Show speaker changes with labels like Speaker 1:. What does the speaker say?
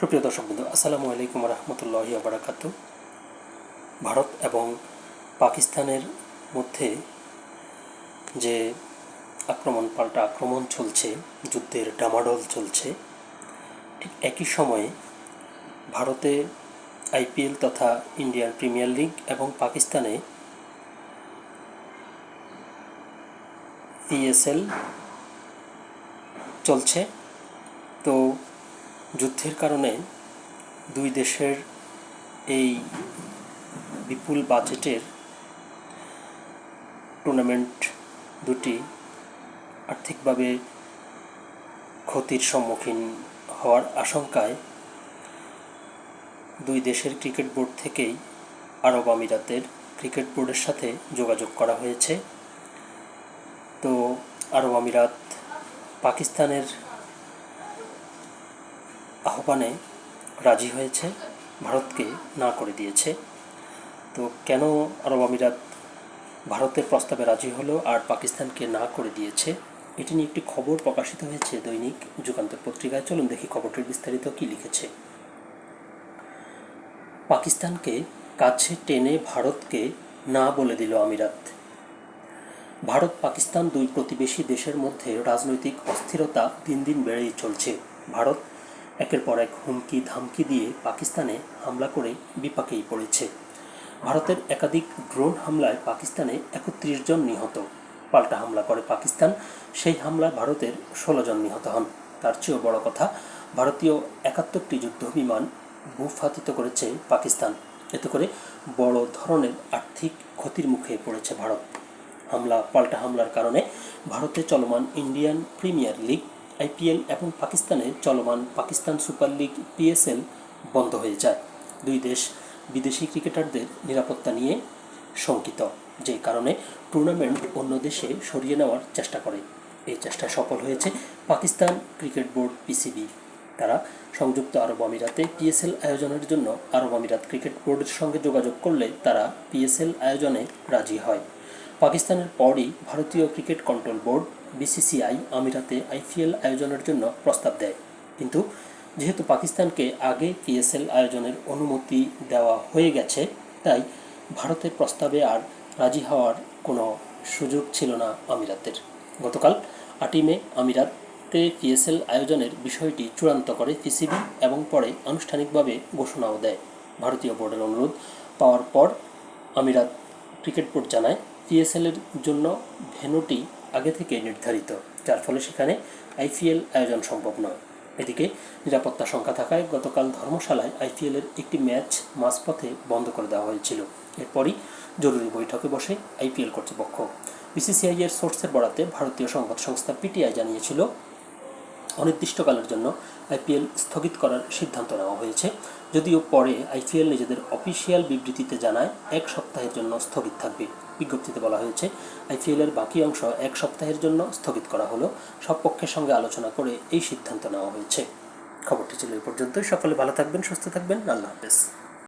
Speaker 1: সুপ্রিয় দর্শক বন্ধু, আসসালামু আলাইকুম রহমতুল্লাহি আবরাকাত ভারত এবং পাকিস্তানের মধ্যে যে আক্রমণ পাল্টা আক্রমণ চলছে, যুদ্ধের ডামাডোল চলছে, ঠিক একই সময়ে ভারতে আইপিএল তথা ইন্ডিয়ান প্রিমিয়ার লিগ এবং পাকিস্তানে পিএসএল চলছে। তো যুদ্ধের কারণে দুই দেশের এই বিপুল বাজেটের টুর্নামেন্ট দুটি আর্থিকভাবে ক্ষতির সম্মুখীন হওয়ার আশঙ্কায় দুই দেশের ক্রিকেট বোর্ড থেকেই আরব আমিরাতের ক্রিকেট বোর্ডের সাথে যোগাযোগ করা হয়েছে। তো আরব আমিরাত পাকিস্তানের আহ্বানে রাজি হয়েছে, ভারতকে না করে দিয়েছে। তো কেন আরব আমিরাত ভারতের প্রস্তাবে রাজি হলো আর পাকিস্তানকে না করে দিয়েছে? এটি নিয়ে একটি খবর প্রকাশিত হয়েছে দৈনিক যুগান্তর পত্রিকায়। চলুন দেখি খবরটির বিস্তারিত কি লিখেছে। পাকিস্তানকে কাছে টেনে ভারতকে না বলে দিল আমিরাত। ভারত পাকিস্তান দুই প্রতিবেশী দেশের মধ্যে রাজনৈতিক অস্থিরতা দিন দিন বেড়েই চলছে। ভারত একের পর এক হুমকি, ধামকি দিয়ে পাকিস্তানে হামলা করে বিপাকেই পড়েছে। ভারতের একাধিক ড্রোন হামলায় পাকিস্তানে একত্রিশ জন নিহত। পাল্টা হামলা করে পাকিস্তান, সেই হামলায় ভারতের ষোলো জন নিহত হন। তার চেয়েও বড় কথা, ভারতীয় একাত্তরটি যুদ্ধ বিমান ভূপাতিত করেছে পাকিস্তান। এতে করে বড় ধরনের আর্থিক ক্ষতির মুখে পড়েছে ভারত। হামলা, পাল্টা হামলার কারণে ভারতে চলমান ইন্ডিয়ান প্রিমিয়ার লিগ আইপিএল এবং পাকিস্তানে চলমান পাকিস্তান সুপার লিগ পিএসএল বন্ধ হয়ে যায়। দুই দেশ বিদেশি ক্রিকেটারদের নিরাপত্তা নিয়ে শঙ্কিত, যে কারণে টুর্নামেন্ট অন্য দেশে সরিয়ে নেওয়ার চেষ্টা করে। এই চেষ্টা সফল হয়েছে পাকিস্তান ক্রিকেট বোর্ড পিসিবি। তারা সংযুক্ত আরব আমিরাতে পিএসএল আয়োজনের জন্য আরব আমিরাত ক্রিকেট বোর্ডের সঙ্গে যোগাযোগ করলে তারা পিএসএল আয়োজনে রাজি হয়। পাকিস্তানের পরই ভারতীয় ক্রিকেট কন্ট্রোল বোর্ড বিসিসিআই আমিরাতে আইপিএল আয়োজনের জন্য প্রস্তাব দেয়। কিন্তু যেহেতু পাকিস্তানকে আগে পিএসএল আয়োজনের অনুমতি দেওয়া হয়ে গেছে, তাই ভারতের প্রস্তাবে আর রাজি হওয়ার কোনো সুযোগ ছিল না আমিরাতের। গতকাল আটই মে আমিরাতে পিএসএল আয়োজনের বিষয়টি চূড়ান্ত করে পিসিবি এবং পরে আনুষ্ঠানিকভাবে ঘোষণাও দেয়। ভারতীয় বোর্ডের অনুরোধ পাওয়ার পর আমিরাত ক্রিকেট বোর্ড জানায় পিএসএলের জন্য ভেন্যুটি আগে থেকে নির্ধারিত, যার ফলে সেখানে আইপিএল আয়োজন সম্ভব নয়। এদিকে নিরাপত্তা সংখ্যা থাকায় গতকাল ধর্মশালায় আইপিএলের একটি ম্যাচ মাঝপথে বন্ধ করে দেওয়া হয়েছিল। এরপরই জরুরি বৈঠকে বসে আইপিএল কর্তৃপক্ষ। বিসিসিআই এর সোর্সের বরাতে ভারতীয় সংবাদ সংস্থা পিটিআই জানিয়েছিল অনির্দিষ্টকালের জন্য আইপিএল স্থগিত করার সিদ্ধান্ত নেওয়া হয়েছে। যদিও পরে আইপিএল নিজেদের অফিসিয়াল বিবৃতিতে জানায়, এক সপ্তাহের জন্য স্থগিত থাকবে। বিজ্ঞপ্তিতে বলা হয়েছে, আইপিএলের বাকি অংশ এক সপ্তাহের জন্য স্থগিত করা হলো। সব পক্ষের সঙ্গে আলোচনা করে এই সিদ্ধান্ত নেওয়া হয়েছে। খবরটি ছিল এই পর্যন্তই। সকলে ভালো থাকবেন, সুস্থ থাকবেন। আল্লাহ হাফেজ।